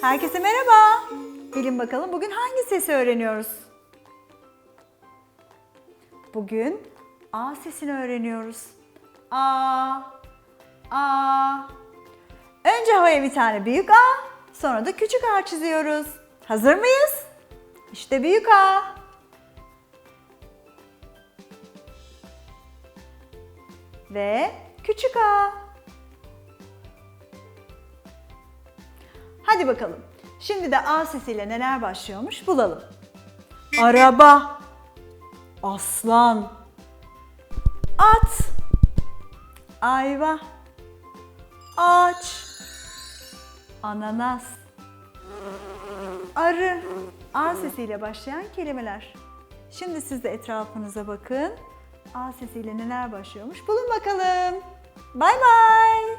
Herkese merhaba. Bilin bakalım bugün hangi sesi öğreniyoruz? Bugün A sesini öğreniyoruz. A, A. Önce havaya bir tane büyük A, sonra da küçük A çiziyoruz. Hazır mıyız? İşte büyük A. Ve küçük A. Hadi bakalım. Şimdi de A sesiyle neler başlıyormuş bulalım. Araba, aslan, at, ayva, ağaç, ananas, arı. A sesiyle başlayan kelimeler. Şimdi siz de etrafınıza bakın. A sesiyle neler başlıyormuş bulun bakalım. Bay bay.